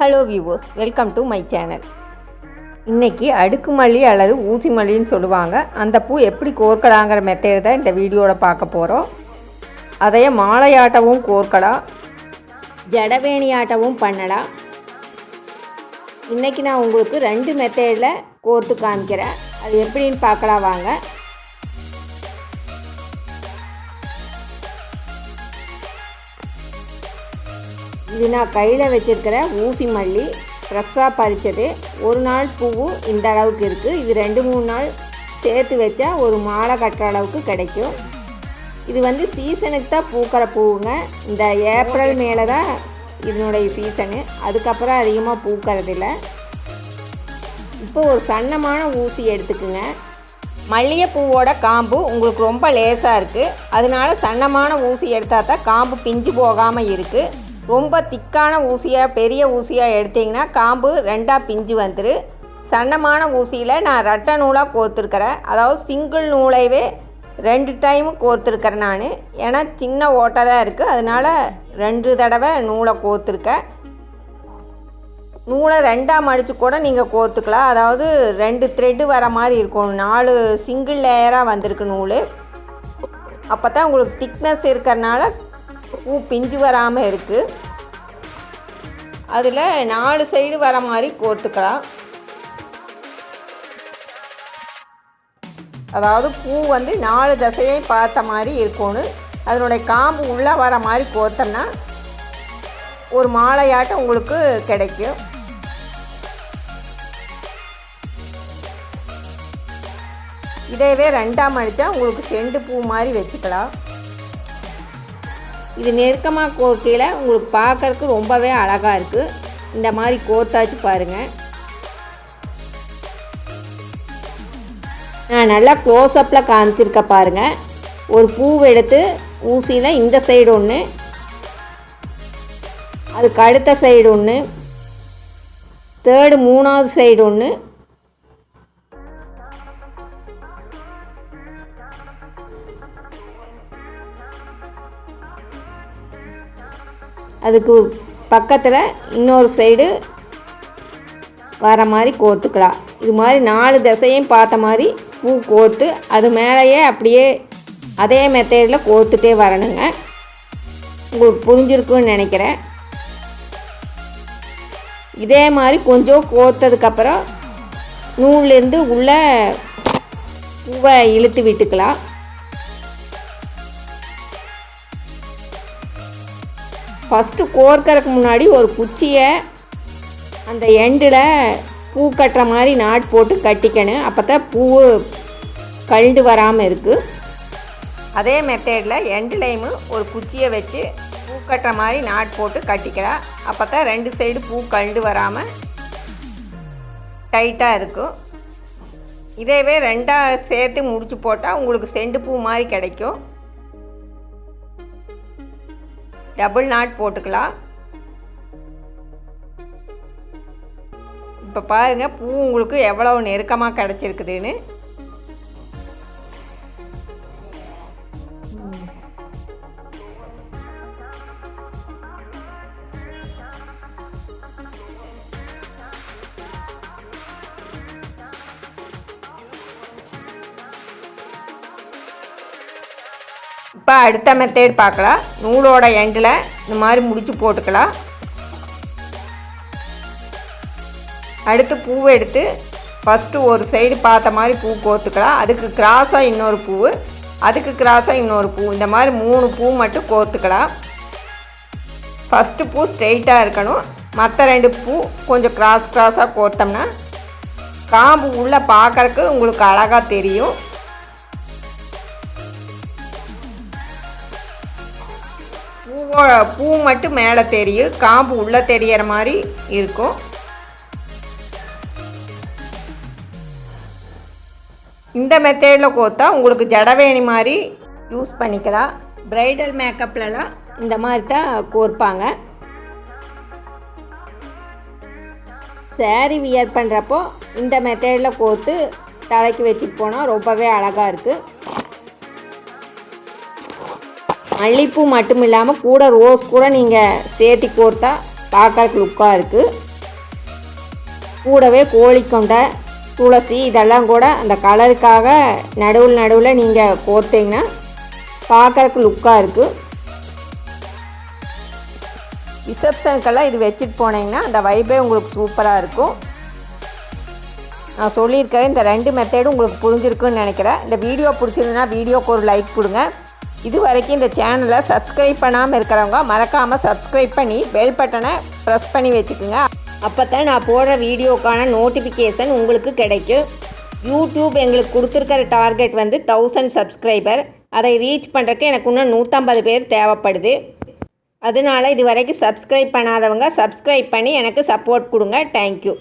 Hello viewers welcome to my channel இன்றைக்கி அடுக்குமல்லி அல்லது ஊசி மல்லின்னு சொல்லுவாங்க. அந்த பூ எப்படி கோர்க்கலாங்கிற மெத்தேட் தான் இந்த வீடியோவில் பார்க்க போகிறோம் அதையே மாலையாட்டவும் கோர்க்கலாம். ஜடவேணியாட்டவும் பண்ணலாம். இன்றைக்கி நான் உங்களுக்கு ரெண்டு மெத்தேடில் கோர்த்து காமிக்கிறேன். அது எப்படின்னு பார்க்கலாம் வாங்க. இது நான் கையில் வச்சுருக்கிற ஊசி மல்லி ஃப்ரெஷ்ஷாக பறித்தது ஒரு நாள் பூவு இந்த அளவுக்கு இருக்குது இது ரெண்டு மூணு நாள் சேர்த்து வச்சா ஒரு மாலை கட்டுற அளவுக்கு கிடைக்கும். இது வந்து சீசனுக்கு தான் பூக்கிற பூவுங்க. இந்த ஏப்ரல் மேலே தான் இதனுடைய சீசனு அதுக்கப்புறம் அதிகமாக பூக்கறதில்ல. இப்போ ஒரு சன்னமான ஊசி எடுத்துக்குங்க. மல்லிகைப்பூவோட காம்பு உங்களுக்கு ரொம்ப லேசாக இருக்குது அதனால சன்னமான ஊசி எடுத்தால் தான் காம்பு பிஞ்சு போகாமல் இருக்குது ரொம்ப திக்கான ஊசியாக பெரிய ஊசியாக எடுத்திங்கன்னா காம்பு ரெண்டாக பிஞ்சு வந்துரு. சன்னமான ஊசியில் நான் ரெட்டை நூலாக கோர்த்துருக்கிறேன். அதாவது சிங்கிள் நூலைவே ரெண்டு டைமு கோர்த்துருக்கிறேன் நான். ஏன்னா சின்ன ஓட்டை தான் இருக்குது அதனால் ரெண்டு தடவை நூலை கோர்த்துருக்கேன். நூலை ரெண்டாக மடித்து கூட நீங்கள் கோர்த்துக்கலாம். அதாவது ரெண்டு த்ரெட்டு வர மாதிரி இருக்கும். நாலு சிங்கிள் லேயராக வந்திருக்கு நூல். அப்போ தான் உங்களுக்கு திக்னஸ் இருக்கிறனால பூ பிஞ்சு வராமல் இருக்குது அதில் நாலு சைடு வர மாதிரி கோர்த்துக்கலாம் அதாவது பூ வந்து நாலு தசையும் பார்த்த மாதிரி இருக்கணும் அதனுடைய காம்பு உள்ளே வர மாதிரி கோர்த்தோம்னா ஒரு மாலையாட்டம் உங்களுக்கு கிடைக்கும். இதேவே ரெண்டாம் அடித்தா உங்களுக்கு செண்டு பூ மாதிரி வச்சுக்கலாம். இது நெருக்கமாக கோர்க்கையில் உங்களுக்கு பார்க்கறக்கு ரொம்பவே அழகாக இருக்குது இந்த மாதிரி கோர்த்தாச்சு பாருங்கள் நான் நல்லா க்ளோஸ்அப்பில் காமிச்சிருக்க பாருங்கள் ஒரு பூவை எடுத்து ஊசியில் இந்த சைடு ஒன்று அதுக்கு அடுத்த சைடு ஒன்று தேர்டு மூணாவது சைடு ஒன்று அதுக்கு பக்கத்தில் இன்னொரு சைடு வர மாதிரி கோர்த்துக்கலாம் இது மாதிரி நாலு திசையும் பார்த்த மாதிரி பூ கோர்த்து அது மேலேயே அப்படியே அதே மெத்தேடில் கோர்த்துட்டே வரணுங்க. உங்களுக்கு புரிஞ்சிருக்குன்னு நினைக்கிறேன். இதே மாதிரி கொஞ்சம் கோர்த்ததுக்கப்புறம் நூல்லேருந்து உள்ளே பூவை இழுத்து விட்டுக்கலாம். ஃபஸ்ட்டு கோர்க்கறதுக்கு முன்னாடி ஒரு குச்சியை அந்த எண்டில் பூ கட்டுற மாதிரி நாட் போட்டு கட்டிக்கணும். அப்போ தான் பூ கழுண்டு வராமல் இருக்குது அதே மெத்தேடில் எண்டுலேயும் ஒரு குச்சியை வச்சு பூ கட்டுற மாதிரி நாட் போட்டு கட்டிக்கலாம் அப்போ தான் ரெண்டு சைடு பூ கழுண்டு வராமல் டைட்டாக இருக்கும் இதேவே ரெண்டாக சேர்த்து முடிச்சு போட்டால் உங்களுக்கு செண்டு பூ மாதிரி கிடைக்கும். டபுள் நாட் போட்டுக்கலாம். இப்போ பாருங்கள் பூ உங்களுக்கு எவ்வளோ நெருக்கமாக கிடச்சிருக்குதுன்னு. இப்போ அடுத்த மெத்தேட் பார்க்கலாம். நூலோட எண்டில் இந்த மாதிரி முடித்து போட்டுக்கலாம். அடுத்து பூவை எடுத்து ஃபஸ்ட்டு ஒரு சைடு பார்த்த மாதிரி பூ கோர்த்துக்கலாம் அதுக்கு கிராஸாக இன்னொரு பூ அதுக்கு கிராஸாக இன்னொரு பூ. இந்த மாதிரி மூணு பூ மட்டும் கோர்த்துக்கலாம் ஃபஸ்ட்டு பூ ஸ்ட்ரெயிட்டாக இருக்கணும். மற்ற ரெண்டு பூ கொஞ்சம் கிராஸ் கிராஸாக கோர்த்தோம்னா காம்பு உள்ளே பார்க்குறக்கு உங்களுக்கு அழகாக தெரியும். பூ மட்டும் மேலே தெரியும். காம்பு உள்ளே தெரியற மாதிரி இருக்கும். இந்த மெத்தேடில் கோத்தா உங்களுக்கு ஜடவேணி மாதிரி யூஸ் பண்ணிக்கலாம். ப்ரைடல் மேக்கப்லலாம் இந்த மாதிரி தான் கோர்ப்பாங்க. சேரீ வியர் பண்ணுறப்போ இந்த மெத்தேடில் கோர்த்து தலைக்கு வச்சுட்டு போனால் ரொம்பவே அழகாக இருக்குது மல்லிப்பூ மட்டும் இல்லாமல் கூட ரோஸ் கூட நீங்கள் சேர்த்தி கோர்த்தா பார்க்கறக்கு லுக்காக இருக்குது கூடவே கோழிக்கொண்டை துளசி இதெல்லாம் கூட அந்த கலருக்காக நடுவில் நடுவில் நீங்கள் கோர்த்தீங்கன்னா பார்க்கறக்கு லுக்காக இருக்குது ரிசப்ஷனுக்கெல்லாம் இது வச்சுட்டு போனீங்கன்னா அந்த வைபே உங்களுக்கு சூப்பராக இருக்கும். நான் சொல்லியிருக்கிறேன் இந்த ரெண்டு மெத்தேடும் உங்களுக்கு புரிஞ்சிருக்குன்னு நினைக்கிறேன். இந்த வீடியோ பிடிச்சிருந்தா வீடியோக்கு ஒரு லைக் கொடுங்க. இது வரைக்கும் இந்த சேனலை சப்ஸ்கிரைப் பண்ணாமல் இருக்கிறவங்க மறக்காமல் சப்ஸ்கிரைப் பண்ணி பெல் பட்டனை ப்ரெஸ் பண்ணி வச்சுக்கோங்க. அப்போ தான் நான் போடுற வீடியோக்கான நோட்டிஃபிகேஷன் உங்களுக்கு கிடைக்கும். யூடியூப் எங்களுக்கு கொடுத்துருக்கிற டார்கெட் வந்து தௌசண்ட் சப்ஸ்கிரைபர் அதை ரீச் பண்ணுறக்கு எனக்கு இன்னும் நூற்றம்பது பேர் தேவைப்படுது. அதனால இது வரைக்கும் சப்ஸ்கிரைப் பண்ணாதவங்க சப்ஸ்கிரைப் பண்ணி எனக்கு சப்போர்ட் கொடுங்க. தேங்க்யூ